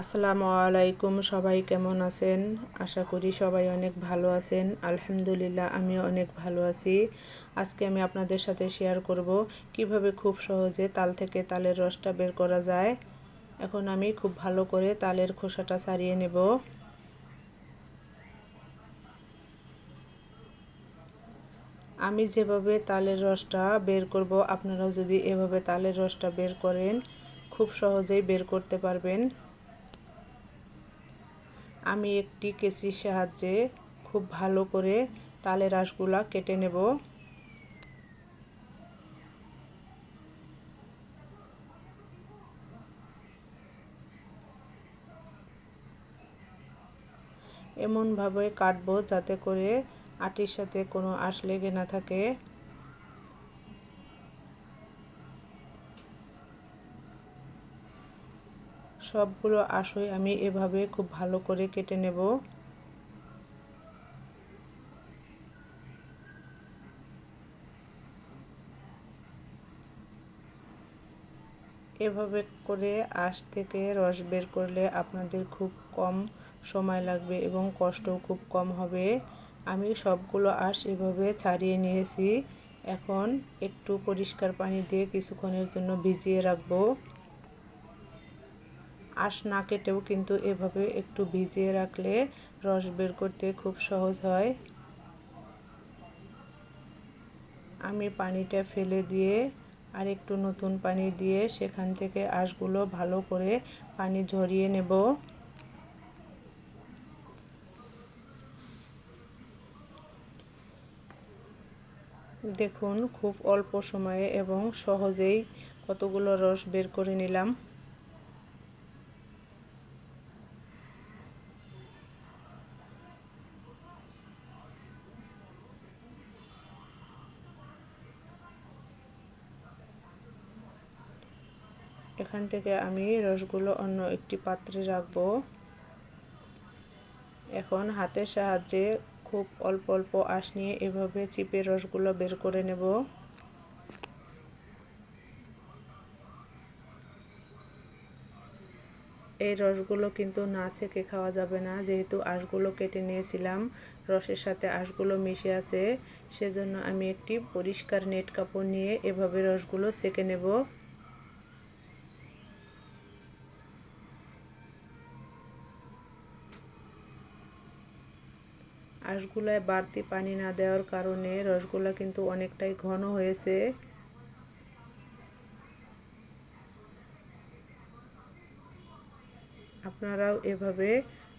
আসসালামু আলাইকুম, সবাই কেমন আছেন? আশা করি সবাই অনেক ভালো আছেন। আলহামদুলিল্লাহ, আমিও অনেক ভালো আছি। আজকে আমি আপনাদের সাথে শেয়ার করব কীভাবে খুব সহজে তাল থেকে তালের রসটা বের করা যায়। এখন আমি খুব ভালো করে তালের খোসাটা ছাড়িয়ে নেব। আমি যেভাবে তালের রসটা বের করব, আপনারাও যদি এভাবে তালের রসটা বের করেন, খুব সহজেই বের করতে পারবেন। আমি একটি কেচির সাহায্যে খুব ভালো করে তালের আঁশগুলা কেটে নেব। এমনভাবে কাটবো যাতে করে আটির সাথে কোনো আঁশ লেগে না থাকে। সবগুলো আশই আমি এভাবে খুব ভালো করে কেটে নেব। এভাবে করে আঁশ থেকে রস বের করলে আপনাদের খুব কম সময় লাগবে এবং কষ্টও খুব কম হবে। আমি সবগুলো আঁশ এভাবে ছাড়িয়ে নিয়েছি। এখন একটু পরিষ্কার পানি দিয়ে কিছুক্ষণের জন্য ভিজিয়ে রাখব। আঁশ না কেটেও কিন্তু এভাবে একটু ভিজিয়ে রাখলে রস বের করতে খুব সহজ হয়। আমি পানিটা ফেলে দিয়ে আর একটু নতুন পানি দিয়ে সেখান থেকে আঁশগুলো ভালো করে পানি ঝরিয়ে নেব। দেখুন, খুব অল্প সময়ে এবং সহজেই কতগুলো রস বের করে নিলাম। এখান থেকে আমি রসগুলো অন্য একটি পাত্রে রাখব। এখন হাতের সাহায্যে খুব অল্প অল্প আঁশ নিয়ে এভাবে চিপে রসগুলো বের করে নেব। এই রসগুলো কিন্তু না সেকে খাওয়া যাবে না, যেহেতু আঁশগুলো কেটে নিয়েছিলাম, রসের সাথে আঁশগুলো মিশে আছে, সেজন্য আমি একটি পরিষ্কার নেট কাপড় নিয়ে এভাবে রসগুলো সেকে নেব। আঁশগুলায় বাড়তি পানি না দেওয়ার কারণে রসগোল্লা কিন্তু অনেকটাই ঘন হয়েছে। আপনারাও এভাবে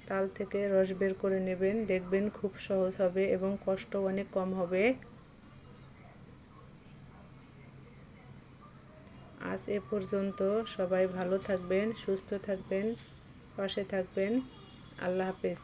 তাল থেকে রস বের করে নেবেন। দেখবেন খুব সহজ হবে এবং কষ্ট অনেক কম হবে। আজ এ পর্যন্ত সবাই ভালো থাকবেন, সুস্থ থাকবেন, পাশে থাকবেন। আল্লাহ হাফেজ।